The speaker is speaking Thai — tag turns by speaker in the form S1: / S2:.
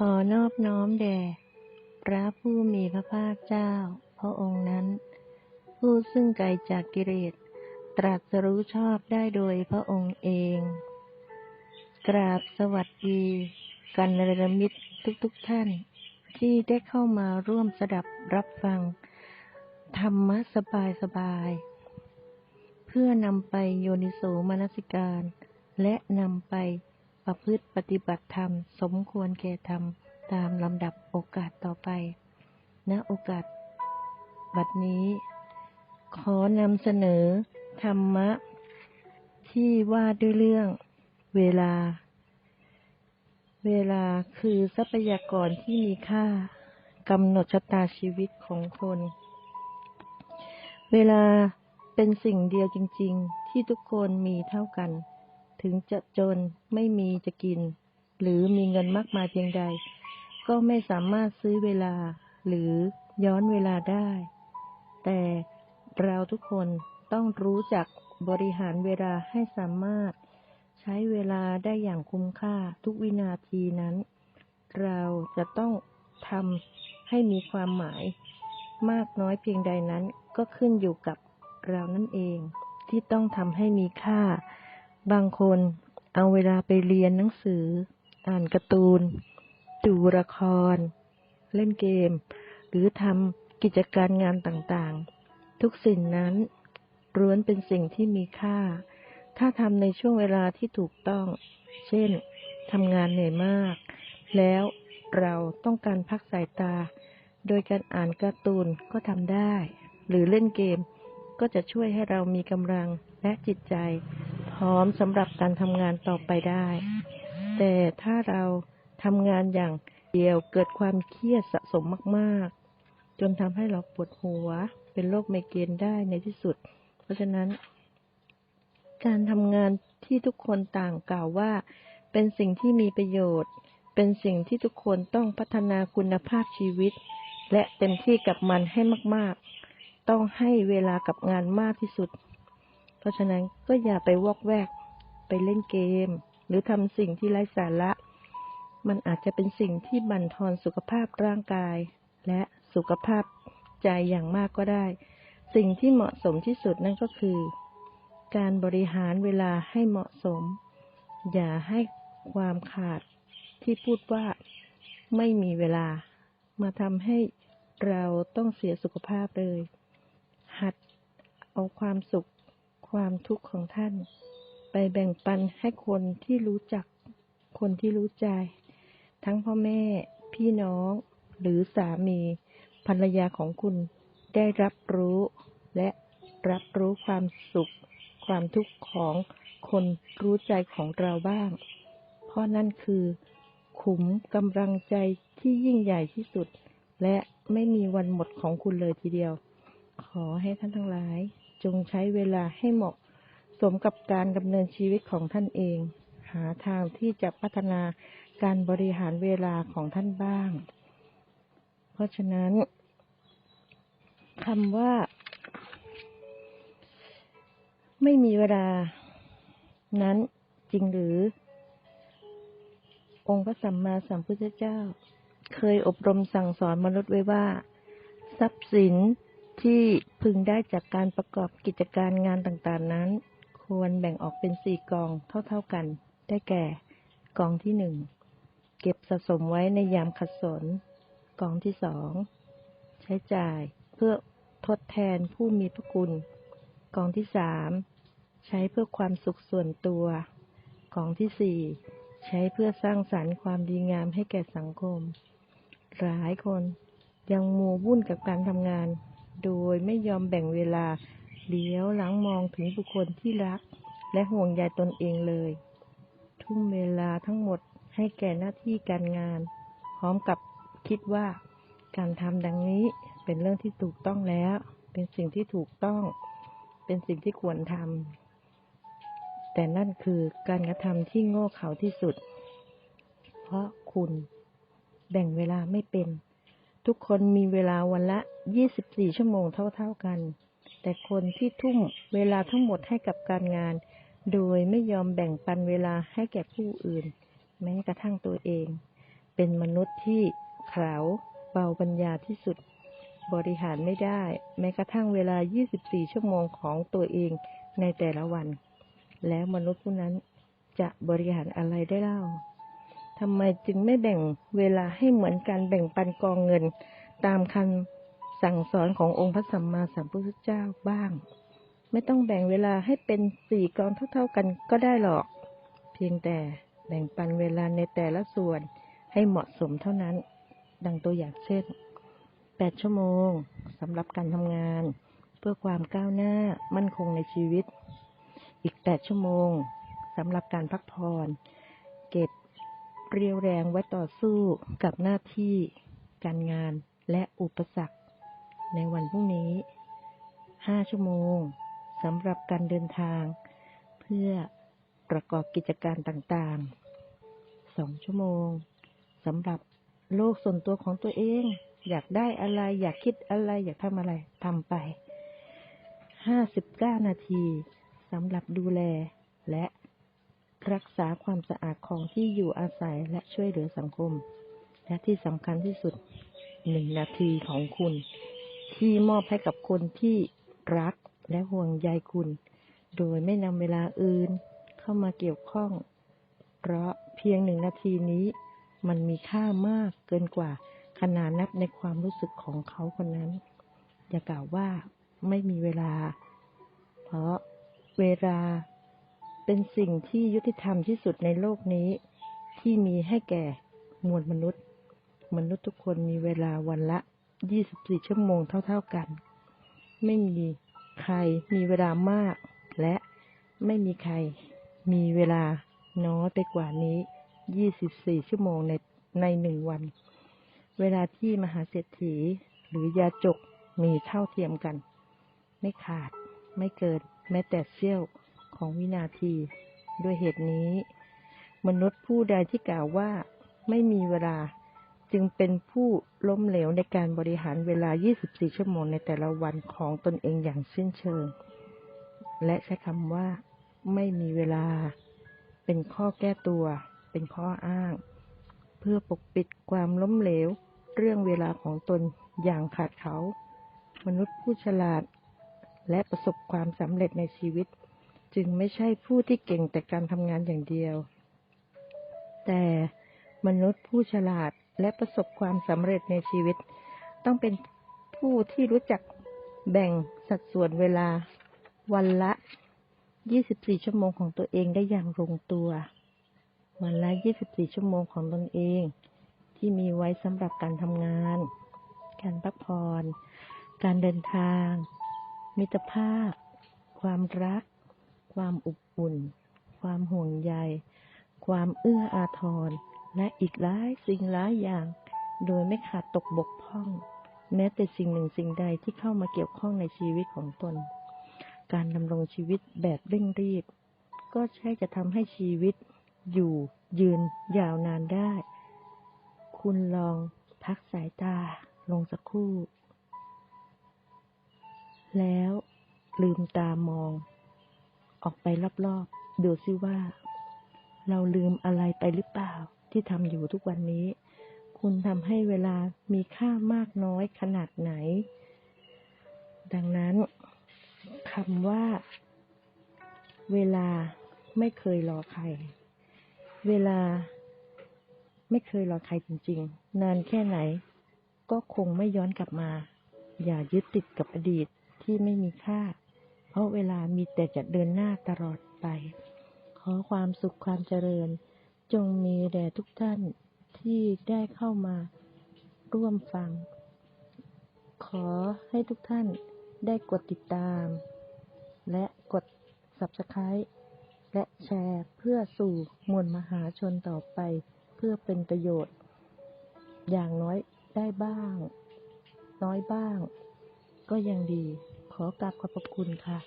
S1: ขอนอบน้อมแด่พระผู้มีพระภาคเจ้า พระองค์นั้น ผู้ซึ่งไกลจากกิเลสตรัสรู้ชอบได้โดยพระองค์เอง กราบสวัสดีกันรรมิตรทุกๆทท่าน ที่ได้เข้ามาร่วมสดับรับฟัง ธรรมะสบายสบายๆเพื่อนำไปโยนิโสมนสิการ และนำไป ประพฤติปฏิบัติธรรม สมควรแก่ธรรม ตามลำดับโอกาสต่อไป ณ โอกาส บัดนี้ ขอนำเสนอ ธรรมะ ที่ว่าด้วยเรื่อง เวลา เวลาคือทรัพยากรที่มีค่ากำหนดชะตาชีวิตของคน เวลาเป็นสิ่งเดียวจริง ๆ ที่ทุกคนมีเท่ากัน ถึงจะจนไม่มีจะกิน หรือมีเงินมากมายเพียงใด ก็ไม่สามารถซื้อเวลาหรือย้อนเวลาได้ แต่เราทุกคนต้องรู้จักบริหารเวลาให้สามารถ ใช้เวลาได้อย่างคุ้มค่าทุกวินาทีนั้น เราจะต้องทำให้มีความหมาย มากน้อยเพียงใดนั้นก็ขึ้นอยู่กับเรานั่นเองที่ต้องทำให้มีค่า บางคนเอาเวลาไปเรียนหนังสือ อ่านการ์ตูน ดูละคร เล่นเกม หรือทำกิจการงานต่างๆ ทุกสิ่งนั้นล้วนเป็นสิ่งที่มีค่า ถ้าทำในช่วงเวลาที่ถูกต้อง เช่นทำงานเหนื่อยมาก แล้วเราต้องการพักสายตา โดยการอ่านการ์ตูนก็ทำได้ หรือเล่นเกมก็จะช่วยให้เรามีกำลังและจิตใจ พร้อมสำหรับการทำงานต่อไปได้ แต่ถ้าเราทำงานอย่างเดียวเกิดความเครียดสะสมมากๆ จนทำให้เราปวดหัว เป็นโรคไมเกรนได้ในที่สุด เพราะฉะนั้น การทำงานที่ทุกคนต่างกล่าวว่า เป็นสิ่งที่มีประโยชน์ เป็นสิ่งที่ทุกคนต้องพัฒนาคุณภาพชีวิต และเต็มที่กับมันให้มาก ๆ ต้องให้เวลากับงานมากที่สุด ราะฉะนั้นก็อย่าไปวอกแวก ไปเล่นเกม หรือทำสิ่งที่ไร้สาระ มันอาจจะเป็นสิ่งที่บั่นทอนสุขภาพร่างกาย และสุขภาพใจอย่างมากก็ได้ สิ่งที่เหมาะสมที่สุดนั่นก็คือ การบริหารเวลาให้เหมาะสม อย่าให้ความขาดที่พูดว่าไม่มีเวลา มาทำให้เราต้องเสียสุขภาพเลย หัดเอาความสุข ความทุกข์ของท่าน ไปแบ่งปันให้คนที่รู้จัก คนที่รู้ใจ ทั้งพ่อแม่ พี่น้อง หรือสามีภรรยาของคุณได้รับรู้และรับรู้ความสุข ความทุกข์ของคนรู้ใจของเราบ้าง เพราะนั่นคือ ขุมกำลังใจที่ยิ่งใหญ่ที่สุด และไม่มีวันหมดของคุณเลยทีเดียว ขอให้ท่านทั้งหลาย จงใช้เวลาให้เหมาะสมกับการดำเนินชีวิตของท่านเอง หาทางที่จะพัฒนาการบริหารเวลาของท่านบ้าง เพราะฉะนั้นคำว่า ไม่มีเวลานั้นจริงหรือ องค์พระสัมมาสัมพุทธเจ้า เคยอบรมสั่งสอนมนุษย์ไว้ว่า ทรัพย์สินที่ พึงได้จากการประกอบกิจการงานต่างๆนั้น ควรแบ่งออกเป็นสี่กองเท่าๆกัน ได้แก่ กองที่หนึ่งเก็บสะสมไว้ในยามขัดสน กองที่สองใช้จ่ายเพื่อทดแทนผู้มีพระคุณ กองที่สามใช้เพื่อความสุขส่วนตัว กองที่สี่ใช้เพื่อสร้างสรรค์ความดีงามให้แก่สังคม หลายคนยังมัววุ่นกับการทำงาน โดยไม่ยอมแบ่งเวลาเลี้ยวหลังมองถึงบุคคลที่รัก และห่วงใยตนเองเลย ทุ่มเวลาทั้งหมดให้แก่หน้าที่การงาน พร้อมกับคิดว่า การทำดังนี้เป็นเรื่องที่ถูกต้องแล้ว เป็นสิ่งที่ถูกต้อง เป็นสิ่งที่ควรทำแต่นั่นคือการกระทำที่โง่เขลาที่สุด เพราะคุณแบ่งเวลาไม่เป็น ทุกคนมีเวลาวันละ 24 ชั่วโมงเท่าๆกัน แต่คนที่ทุ่มเวลาทั้งหมดให้กับการงาน โดยไม่ยอมแบ่งปันเวลาให้แก่ผู้อื่น แม้กระทั่งตัวเอง เป็นมนุษย์ที่เขลาเบาปัญญาที่สุด บริหารไม่ได้ แม้กระทั่งเวลา 24 ชั่วโมงของตัวเองในแต่ละวัน แล้วมนุษย์ผู้นั้นจะบริหารอะไรได้เล่า ทำไมจึงไม่แบ่งเวลาให้เหมือนการแบ่งปันกองเงิน ตามคำสั่งสอนขององค์พระสัมมาสัมพุทธเจ้าบ้าง ไม่ต้องแบ่งเวลาให้เป็นสี่กองเท่า ๆกันก็ได้หรอก เพียงแต่แบ่งปันเวลาในแต่ละส่วนให้เหมาะสมเท่านั้น ดังตัวอย่างเช่น 8 ชั่วโมงสำหรับการทำงาน เพื่อความก้าวหน้ามั่นคงในชีวิต อีก 8 ชั่วโมงสำหรับการพักผ่อน เรียวแรงไว้ต่อสู้กับหน้าที่ การงานและอุปสรรค ในวันพรุ่งนี้ 5 ชั่วโมงสำหรับการเดินทาง เพื่อประกอบกิจการต่างๆ 2 ชั่วโมงสำหรับโลกส่วนตัวของตัวเอง อยากได้อะไร อยากคิดอะไร อยากทำอะไรทำไป 59 นาทีสำหรับดูแลและ รักษาความสะอาดของที่อยู่อาศัยและช่วยเหลือสังคม และที่สำคัญที่สุดหนึ่งนาทีของคุณ ที่มอบให้กับคนที่รักและห่วงใยคุณ โดยไม่นำเวลาอื่นเข้ามาเกี่ยวข้อง เพราะเพียงหนึ่งนาทีนี้ มันมีค่ามากเกินกว่าขนาดนับในความรู้สึกของเขาคนนั้น อย่ากล่าวว่าไม่มีเวลา เพราะเวลา เป็นสิ่งที่ยุติธรรมที่สุดในโลกนี้ ที่มีให้แก่มวลมนุษย์ มนุษย์ทุกคนมีเวลาวันละ 24 ชั่วโมงเท่า ๆกัน ไม่มีใครมีเวลามาก และไม่มีใครมีเวลาน้อยไปกว่านี้ 24 ชั่วโมงในในหนึ่งวัน เวลาที่มหาเศรษฐีหรือยาจกมีเท่าเทียมกัน ไม่ขาดไม่เกินแม้แต่เสี้ยว ของวินาที ด้วยเหตุนี้ มนุษย์ผู้ใดที่กล่าวว่าไม่มีเวลาจึงเป็นผู้ล้มเหลวในการบริหารเวลา 24 ชั่วโมงในแต่ละวันของตนเองอย่างสิ้นเชิง และใช้คำว่า ไม่มีเวลา เป็นข้อแก้ตัว เป็นข้ออ้าง เพื่อปกปิดความล้มเหลว เรื่องเวลาของตนอย่างขาดเขา มนุษย์ผู้ฉลาด และประสบความสำเร็จในชีวิต จึงไม่ใช่ผู้ที่เก่งแต่การทำงานอย่างเดียว แต่มนุษย์ผู้ฉลาดและประสบความสำเร็จในชีวิต ต้องเป็นผู้ที่รู้จักแบ่งสัดส่วนเวลาวันละ 24 ชั่วโมงของตัวเองได้อย่างลงตัว วันละ 24 ชั่วโมงของตนเอง ที่มีไว้สำหรับการทำงาน การพักผ่อน การเดินทาง มิตรภาพ ความรัก ความอบอุ่น ความห่วงใย ความเอื้ออาทร และอีกหลายสิ่งหลายอย่าง โดยไม่ขาดตกบกพร่อง แม้แต่สิ่งหนึ่งสิ่งใดที่เข้ามาเกี่ยวข้องในชีวิตของตน การดำรงชีวิตแบบเร่งรีบ ก็ใช่จะทำให้ชีวิตอยู่ยืนยาวนานได้ คุณลองพักสายตาลงสักครู่ แล้วลืมตามอง ออกไปรอบๆ ดูซิว่า เราลืมอะไรไปหรือเปล่าที่ทำอยู่ทุกวันนี้ คุณทำให้เวลามีค่ามากน้อยขนาดไหน ดังนั้นคำว่า เวลาไม่เคยรอใคร เวลาไม่เคยรอใครจริง ๆ นานแค่ไหน ก็คงไม่ย้อนกลับมา อย่ายึดติดกับอดีตที่ไม่มีค่า ราะเวลามีแต่จะเดินหน้าตลอดไป ขอความสุขความเจริญ จงมีแด่ทุกท่านที่ได้เข้ามาร่วมฟัง ขอให้ทุกท่านได้กดติดตาม และกด Subscribe และแชร์เพื่อสู่มวลมหาชนต่อไป เพื่อเป็นประโยชน์ อย่างน้อยได้บ้าง น้อยบ้าง ก็ยังดี ขอกราบขอบพระคุณค่ะ